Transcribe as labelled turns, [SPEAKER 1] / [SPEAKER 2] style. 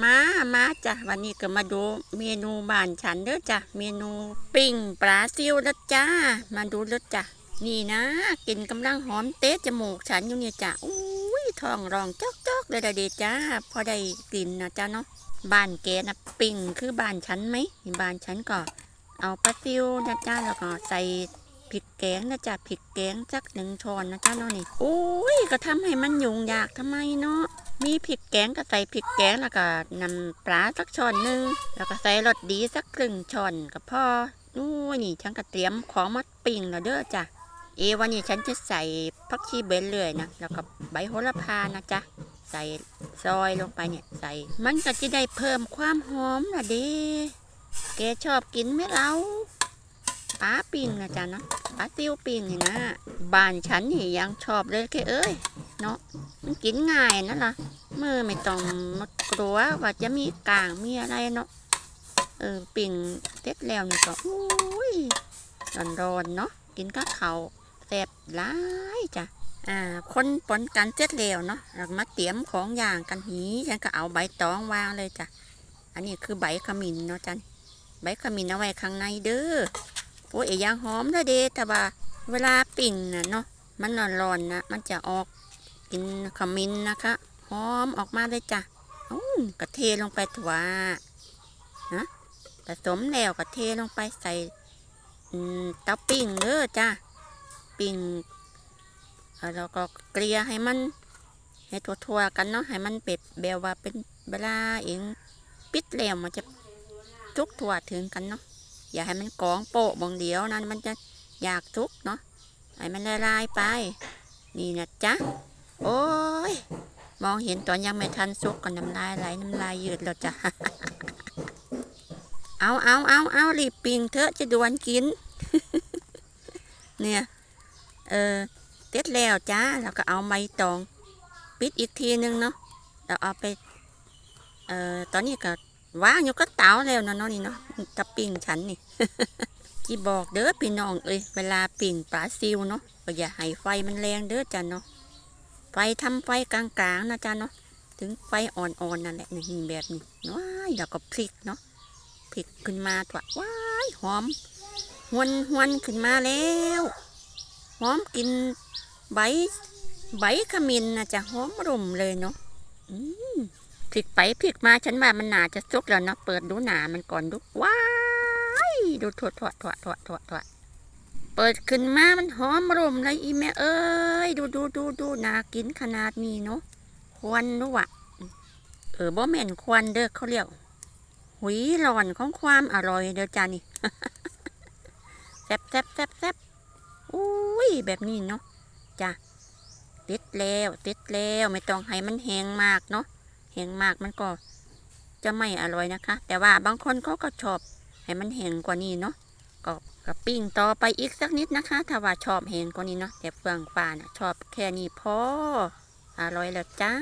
[SPEAKER 1] มามาจ้ะวันนี้ก็มาดูเมนูบ้านฉันเด้อจ้ะเมนูปิ้งปลาซิวแล้วจ้า มาดูแล้วจ้ะนี่นะกลินกำลังหอมเตะจมูกฉันอยู่เนี่ยจ้ะอุ้ยท้องร้องจอกจอกๆเลยละเดจ้า พอได้กลิ่นนะจ้าเนาะบ้านแกนะปิ้งคือบ้านฉันไหมบ้านฉันก็ เอาปลาซิวนะจ้าแล้วก็ใส่พริกแกงนะจ้ะพริกแกงสักหนึ่งช้อนนะจ้าเนาะนี่อุ้ยก็ทำให้มันยุ่งยากทำไมเนาะ มีพริกแกงก็ใส่พริกแกงแล้วก็นำปลาสักช้อนหนึ่งแล้วก็ใส่รสดีสักครึ่งช้อนก็พอนู่นนี่ฉันก็เตรียมของมาปิ้งแล้วเด้อจ้ะเอวันนี้ฉันจะใส่ผักชีเบนเลยนะแล้วก็ใบโหระพานะจ๊ะใส่ซอยลงไปเนี่ยใส่ มันก็จะได้เพิ่มความหอมนะเด้แกชอบกินไหมเราปลาปิ้งนะจ๊ะนะปลาซิวปิ้งนี่นะบ้านฉันนี่ยังชอบเลยแค่เอ้ย เนาะมันกินง่ายนั่นล่ะมือไม่ต้องมากลัวว่าจะมีกลางมีอะไรเนาะเออปิ่งเต็ดแล้วนี่ก็อุ้ยร้อนๆเนาะกินกับเขาแซ่บหลายจ้ะอ่าคนปนกันเจ็ดแล้วเนาะเรามาเตรียมของอย่างกันหีฉันก็เอาใบตองวางเลยจ้ะอันนี้คือใบขมิ้นเนาะจ้ะใบขมิ้นเอาไว้ข้างในเด้อโอ้ยยางหอมเลยเดแต่ว่าเวลาปิ่งน่ะเนาะมันร้อนๆนะมันจะออก กินขมิ้นนะคะหอมออกมาเลยจ้ะกระเทลงไปถั่วนะผสมแล้วกระเทลงไปใส่เตาปิ้งเด้อจ้ะปิ้งเอ่อแล้วก็เกลี่ยให้มันให้ทั่วๆกันเนาะให้มันเป็ดแบบว่าเป็นเวลาเองปิดแล้วมันจะทุกทั่วถึงกันเนาะอย่าให้มันกองโปะบางเดียวนั้นมันจะอยากทุกเนาะให้มันละลายไป นี่นะจ๊ะ โอ้ย มองเห็นตอนยังไม่ทันสุกก็น้ำลายไหลน้ำลายยืดแล้วจ้ะ เอาเอาเอาเอารีบปิงเถอะจะดวนกิน เนี่ย เออเต็ดแล้วจ้าแล้วก็เอาใบตอง ปิดอีกทีนึงเนาะแล้วเอาไป เอ่อ ตอนนี้ก็ว่างอยู่ก็เตาแล้วเนาะนี่เนาะตะปิงฉันนี่ที่บอกเด้อพี่น้องเอ้ยเวลาปิ่งปลาซิวเนาะก็อย่าให้ไฟมันแรงเด้อจ้ะเนาะ ไฟทำไฟกลางๆนะจ๊ะเนาะถึงไฟอ่อนๆนั่นแหละนี่แบบนี้ว้ายแล้วก็พลิกเนาะพลิกขึ้นมาตัวว้ายหอมหวนหวนขึ้นมาแล้วหอมกินใบใบขมิ้นนะจ๊ะหอมรุมเลยเนาะอืมพลิกไปพลิกมาฉันว่ามันหนาจะสุกแล้วเนาะเปิดดูหนามันก่อนดูว้ายดูถั่วถั่วถั่วถั่วถั่วถั่ว เปิดขึ้นมามันหอมรมเลยอีแม่เอ้ย ดูดูดูดูน่ากินขนาดนี้เนาะควันนู้วะเออบ่แม่นควันเด้อเขาเรียกหุยหลอนของความอร่อยเด้อจ้านี่แซ่บแซ่บแซ่บแซ่บอุ้ยแบบนี้เนาะจ้ะติดแล้วติดแล้วไม่ต้องให้มันแห้งมากเนาะแห้งมากมันก็จะไม่อร่อยนะคะ แต่ว่าบางคนเขาก็ชอบให้มันแห้งกว่านี้เนาะ ก็ปิ้งต่อไปอีกสักนิดนะคะ ถ้าว่าชอบแห้งกว่านี้เนาะแต่เฟืองฟ้าน่ะชอบแค่นี้พออร่อยแล้วจ้า